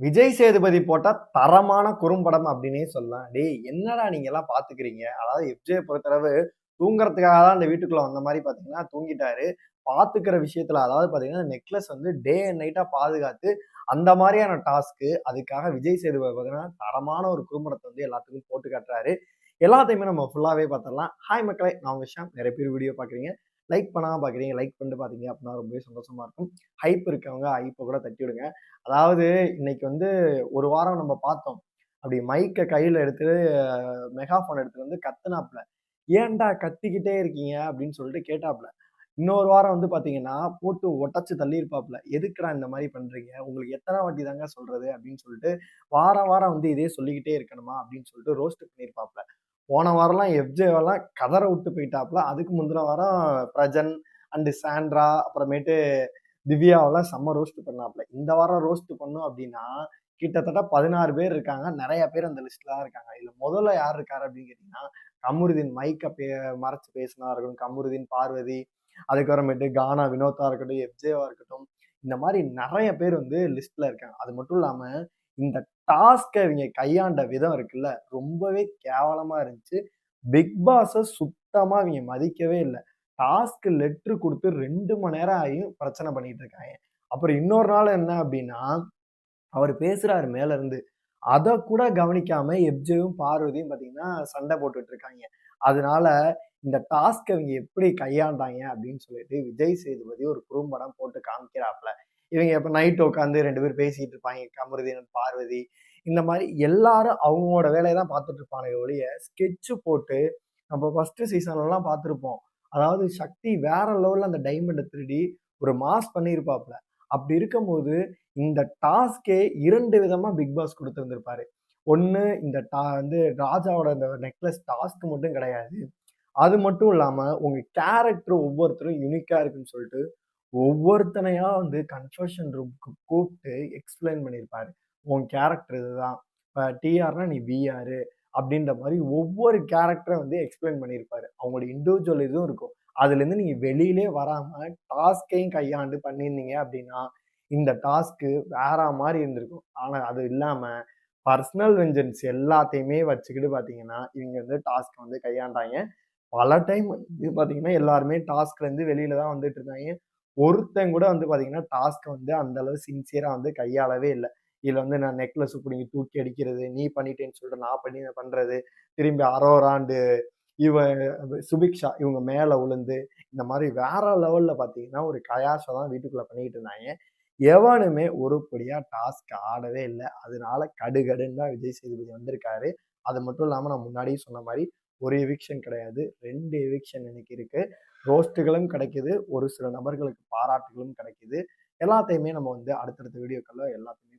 விஜய் சேதுபதி போட்டால் தரமான குறும்படம் அப்படின்னே சொல்லலாம். டேய் என்னடா நீங்க எல்லாம் பாத்துக்கிறீங்க? அதாவது எஃப்ஜே பொறுத்தளவு தூங்குறதுக்காக தான் அந்த வீட்டுக்குள்ள வந்த மாதிரி பாத்தீங்கன்னா தூங்கிட்டாரு. பாத்துக்கிற விஷயத்துல அதாவது பாத்தீங்கன்னா நெக்லஸ் வந்து டே அண்ட் நைட்டா பாதுகாத்து அந்த மாதிரியான டாஸ்க்கு அதுக்காக விஜய் சேதுபதி பார்த்தீங்கன்னா தரமான ஒரு குறும்படத்தை வந்து எல்லாத்துக்கும் போட்டு காட்டுறாரு. எல்லாத்தையுமே நம்ம ஃபுல்லாவே பார்த்துடலாம் ஹாய் மக்களை நான் உங்க ஷாம். நிறைய பேர் வீடியோ பாக்குறீங்க. லைக் பண்ணாமல் பார்க்குறீங்க லைக் பண்ணிட்டு பார்த்தீங்க அப்படின்னா ரொம்பவே சந்தோஷமாக இருக்கும். ஹைப் இருக்கவங்க ஹைப்பை கூட தட்டி விடுங்க. அதாவது இன்னைக்கு வந்து ஒரு வாரம் நம்ம பார்த்தோம். அப்படி மைக்கை கையில் எடுத்துட்டு மெகாஃபோன் எடுத்துட்டு வந்து கத்துனாப்புல. ஏன்டா கத்திக்கிட்டே இருக்கீங்க அப்படின்னு சொல்லிட்டு கேட்டாப்புல. இன்னொரு வாரம் வந்து பார்த்தீங்கன்னா போட்டு ஒட்டச்சு தள்ளியிருப்பாப்புல. எதுக்குடா இந்த மாதிரி பண்ணுறீங்க உங்களுக்கு எத்தனை வாட்டி தாங்க சொல்கிறது அப்படின்னு சொல்லிட்டு வாரம் வாரம் வந்து இதே சொல்லிக்கிட்டே இருக்கணுமா அப்படின்னு சொல்லிட்டு ரோஸ்ட் பண்ணியிருப்பாப்புல. போன வாரம்லாம் எஃப்ஜேவெல்லாம் கதற விட்டு போயிட்டாப்புல. அதுக்கு முந்தின வாரம் பிரஜன் அண்டு சாண்ட்ரா அப்புறமேட்டு திவ்யாவெல்லாம் செம்ம ரோஸ்ட் பண்ணாப்புல. இந்த வாரம் ரோஸ்ட் பண்ணும் அப்படின்னா கிட்டத்தட்ட பதினாறு பேர் இருக்காங்க. நிறைய பேர் அந்த லிஸ்ட்ல தான் இருக்காங்க. இதுல முதல்ல யார் இருக்காரு அப்படின்னு கேட்டீங்கன்னா கமருதீன் மைக்க பே மறைச்சு பேசினா இருக்கட்டும் கமருதீன் பார்வதி அதுக்கப்புறமேட்டு கானா வினோத்தா இருக்கட்டும் எஃப்ஜேவா இருக்கட்டும் இந்த மாதிரி நிறைய பேர் வந்து லிஸ்ட்ல இருக்காங்க. அது மட்டும் இல்லாம இந்த டாஸ்கை இவங்க கையாண்ட விதம் இருக்குல்ல ரொம்பவே கேவலமா இருந்துச்சு. பிக் பாஸை சுத்தமாக இவங்க மதிக்கவே இல்லை. டாஸ்க் லெட்ரு கொடுத்து ரெண்டு மணி நேரம் ஆகியும் பிரச்சனை பண்ணிட்டு இருக்காங்க. அப்புறம் இன்னொரு நாள் என்ன அப்படின்னா அவர் பேசுறாரு மேல இருந்து அதை கூட கவனிக்காம எப்ஜேவும் பார்வதியும் பார்த்தீங்கன்னா சண்டை போட்டுட்டு இருக்காங்க. அதனால இந்த டாஸ்க் அவங்க எப்படி கையாண்டாங்க அப்படின்னு சொல்லிட்டு விஜய் சேதுபதி ஒரு குறும்படம் போட்டு காமிக்கிறாப்ல. இவங்க இப்போ நைட் உட்காந்து ரெண்டு பேர் பேசிட்டு இருப்பாங்க. கமருதீன் பார்வதி. இந்த மாதிரி எல்லாரும் அவங்களோட வேலையை தான் பார்த்துட்டு இருப்பாங்க ஒழிய ஸ்கெட்சு போட்டு நம்ம ஃபர்ஸ்ட் சீசன்லலாம் பார்த்துருப்போம். அதாவது சக்தி வேற லெவலில் அந்த டைமண்டை திருடி ஒரு மாஸ் பண்ணியிருப்பாப்ல அப்படி இருக்கும்போது இந்த டாஸ்கே இரண்டு விதமாக பிக் பாஸ் கொடுத்துருந்துருப்பாரு ஒன்று இந்த டா வந்து ராஜாவோட இந்த நெக்லஸ் டாஸ்க் மட்டும் கிடையாது. அது மட்டும் இல்லாமல் உங்கள் கேரக்டர் ஒவ்வொருத்தரும் யூனிக்காக இருக்குன்னு சொல்லிட்டு ஒவ்வொருத்தனையா வந்து கன்ஃபர்ஷன் ரூம்க்கு கூப்பிட்டு எக்ஸ்பிளைன் பண்ணியிருப்பாரு. உன் கேரக்டர் இதுதான். இப்போ டிஆர்னா நீ விஆர் அப்படின்ற மாதிரி ஒவ்வொரு கேரக்டரை வந்து எக்ஸ்பிளைன் பண்ணியிருப்பாரு. அவங்களோட இண்டிவிஜுவல் இதுவும் இருக்கும். அதுலேருந்து நீங்கள் வெளியிலே வராமல் டாஸ்கையும் கையாண்டு பண்ணியிருந்தீங்க அப்படின்னா இந்த டாஸ்க்கு வேற மாதிரி இருந்திருக்கும். ஆனால் அது இல்லாமல் பர்சனல் வெஞ்சன்ஸ் எல்லாத்தையுமே வச்சுக்கிட்டு பார்த்தீங்கன்னா இவங்க வந்து டாஸ்க்கை வந்து கையாண்டாங்க. பல டைம் வந்து பார்த்தீங்கன்னா எல்லாருமே டாஸ்க்லேருந்து வெளியில தான் வந்துட்டு இருந்தாங்க. ஒருத்தன் கூட வந்து பார்த்தீங்கன்னா டாஸ்க்கை வந்து அந்த அளவு சின்சியராக வந்து கையாளவே இல்லை. இதில் வந்து நான் நெக்லஸ் பிடிங்கி தூக்கி அடிக்கிறது நீ பண்ணிட்டேன்னு சொல்லிட்டு நான் பண்ணி பண்ணுறது திரும்பி அரோராண்டு இவன் சுபிக்ஷா இவங்க மேலே விழுந்து இந்த மாதிரி வேற லெவலில் பார்த்தீங்கன்னா ஒரு கயாசை தான் வீட்டுக்குள்ளே பண்ணிட்டு இருந்தாங்க. எவனுமே ஒருபடியாக டாஸ்க் ஆடவே இல்லை. அதனால கடுகடுன்னு தான் விஜய் சேதுபதி வந்திருக்காரு. அது மட்டும் இல்லாமல் நான் முன்னாடியே சொன்ன மாதிரி ஒரு எவிக்ஷன் கிடையாது. ரெண்டு எவிக்ஷன் எனக்கு இருக்குது ரோஸ்ட்டுகளும் கிடைக்குது. ஒரு சில நபர்களுக்கு பாராட்டுகளும் கிடைக்குது. எல்லாத்தையுமே நம்ம வந்து அடுத்தடுத்த வீடியோக்களில் எல்லாத்தையும்